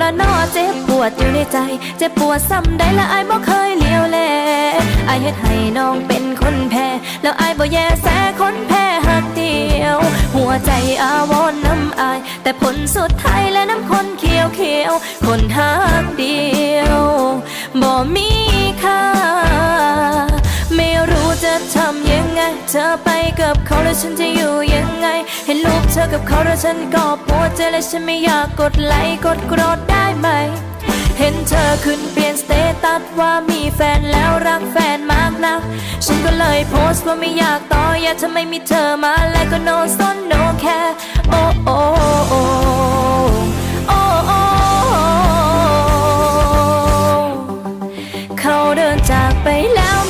ละนอเจ็บปวดอยู่ในใจ เจ็บปวดซ้ำใดและอายบ่เคยเลี้ยวแลอายเฮ็ดให้น้องเป็นคนแพ้ แล้วอายบ่แย่แสคนแพ้หักเดียว หัวใจอาวรณ์น้ำอาย แต่ผลสุดท้ายและน้ำคนเขียวเขียว คนหักเดียวบ่มีค่าไม่รู้จะทำยังไง เธอไปกับเขาแล้วฉันจะอยู่ เห็นรูปเธอกับเขาแล้วฉันก็ปวดใจและฉันไม่อยากกดไลค์กดโกรธได้ไหม เห็นเธอขึ้นเปลี่ยนสเตตัสว่ามีแฟนแล้วรักแฟนมากนัก ฉันก็เลยโพสต์ว่าไม่อยากต่ออยาทำไมมีเธอมาและก็โนซนโนแคร์โอ้โอ้โอ้เขาเดินจากไปแล้ว